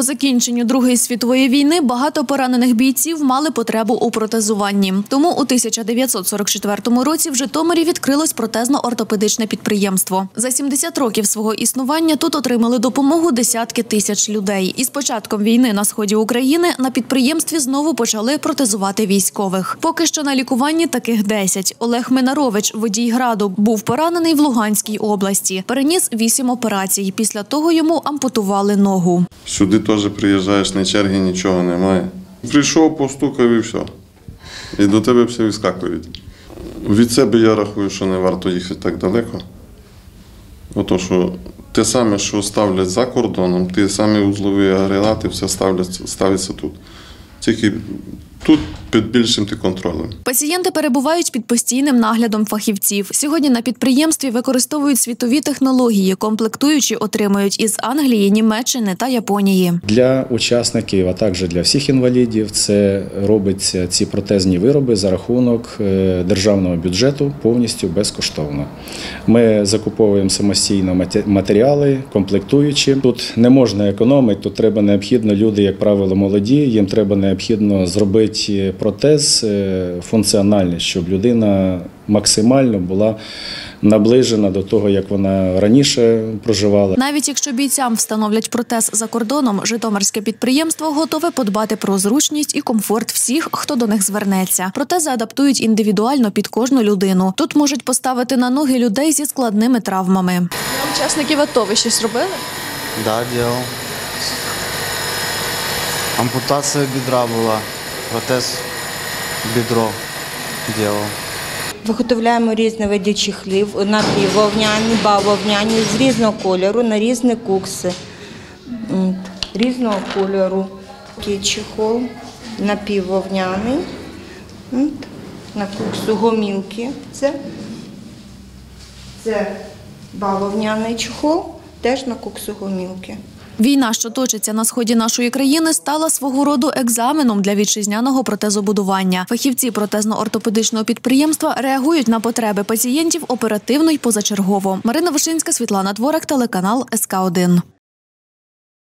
По закінченню Другої світової війни багато поранених бійців мали потребу у протезуванні. Тому у 1944 році в Житомирі відкрилось протезно-ортопедичне підприємство. За 70 років свого існування тут отримали допомогу десятки тисяч людей. І з початком війни на сході України на підприємстві знову почали протезувати військових. Поки що на лікуванні таких 10. Олег Минарович, водій граду, був поранений в Луганській області. Переніс 8 операцій. Після того йому ампутували ногу. Сюди теж приїжджаєш, на черги нічого немає. Прийшов, постукав і все. І до тебе все відскакують. Від себе я рахую, що не варто їхати так далеко. Ото що те саме, що ставлять за кордоном, ті самі узлові агрегати, все ставляться, ставиться тут. Тільки тут під більшим ти контролем. Пацієнти перебувають під постійним наглядом фахівців. Сьогодні на підприємстві використовують світові технології, комплектуючі отримують із Англії, Німеччини та Японії. Для учасників, а також для всіх інвалідів, це робиться ці протезні вироби за рахунок е, державного бюджету повністю безкоштовно. Ми закуповуємо самостійно мате- матеріали, комплектуючі. Тут не можна економити, тут треба необхідно люди, як правило, молоді. Їм треба необхідно зробити протез е, функціональний, щоб людина максимально була наближена до того, як вона раніше проживала. Навіть якщо бійцям встановлять протез за кордоном, житомирське підприємство готове подбати про зручність і комфорт всіх, хто до них звернеться. Протези адаптують індивідуально під кожну людину. Тут можуть поставити на ноги людей зі складними травмами. Учасників АТО ви щось робили? Да, делал. Ампутация бедра была. Протез бедро делал. Виготовляємо різні види чехлів, напіввовняні, бавовняні, з різного кольору, на різні кукси. Різного кольору. Такий чехол напіввовняний. На куксу гомілки. Це, це бавовняний чехол, теж на куксу гомілки. Війна, що точиться на сході нашої країни, стала свого роду екзаменом для вітчизняного протезобудування. Фахівці протезно-ортопедичного підприємства реагують на потреби пацієнтів оперативно й позачергово. Марина Вишинська, Світлана Дворак, телеканал СК 1